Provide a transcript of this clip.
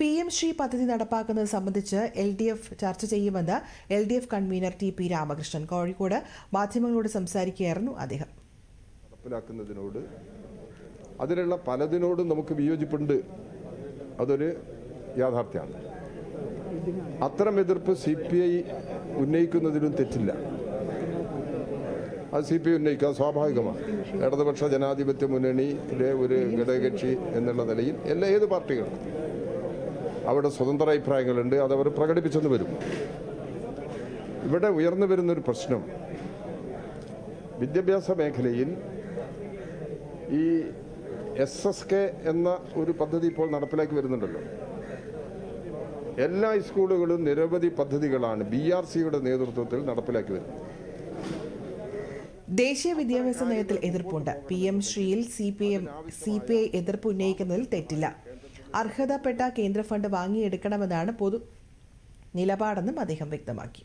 P M Shri പദ്ധതി നടപ്പാക്കുന്നത് സംബന്ധിച്ച് എൽ ഡി എഫ് ചർച്ച ചെയ്യുമെന്ന് L D F convener T P Ramakrishnan Kozhikode മാധ്യമങ്ങളോട് സംസാരിക്കുകയായിരുന്നു അദ്ദേഹം. നടപ്പിലാക്കുന്നതിനോട് അതിലുള്ള പലതിനോടും നമുക്ക് വിയോജിപ്പുണ്ട്. അതൊരു യാഥാർത്ഥ്യമാണ്. അത്തരം എതിർപ്പ് സി പി ഐ ഉന്നയിക്കുന്നതിലും തെറ്റില്ല. അത് സി പി ഐ ഉന്നയിക്കുക സ്വാഭാവികമാണ്. ഇടതുപക്ഷ ജനാധിപത്യ മുന്നണിയിലെ ഒരു ഘടകകക്ഷി എന്നുള്ള നിലയിൽ എല്ലാ ഏത് പാർട്ടികൾക്കും അവിടെ സ്വതന്ത്ര അഭിപ്രായങ്ങളുണ്ട് അതവർ പ്രകടിപ്പിച്ചെന്ന് വരും. ഇവിടെ ഉയർന്നു വരുന്നൊരു പ്രശ്നം വിദ്യാഭ്യാസ മേഖലയിൽ ഈ എസ് എസ് കെ എന്ന ഒരു പദ്ധതി ഇപ്പോൾ നടപ്പിലാക്കി വരുന്നുണ്ടല്ലോ. എല്ലാ സ്കൂളുകളും നിരവധി പദ്ധതികളാണ് ബി ആർ സിയുടെ നേതൃത്വത്തിൽ നടപ്പിലാക്കി വരുന്നത്. ദേശീയ വിദ്യാഭ്യാസ നയത്തിൽ എതിർപ്പുണ്ട്. P M ശ്രീയിൽ C P M C P I എതിർപ്പ് ഉന്നയിക്കുന്നതിൽ തെറ്റില്ല. അർഹതപ്പെട്ട കേന്ദ്ര ഫണ്ട് വാങ്ങിയെടുക്കണമെന്നാണ് പൊതു നിലപാടെന്നും അദ്ദേഹം വ്യക്തമാക്കി.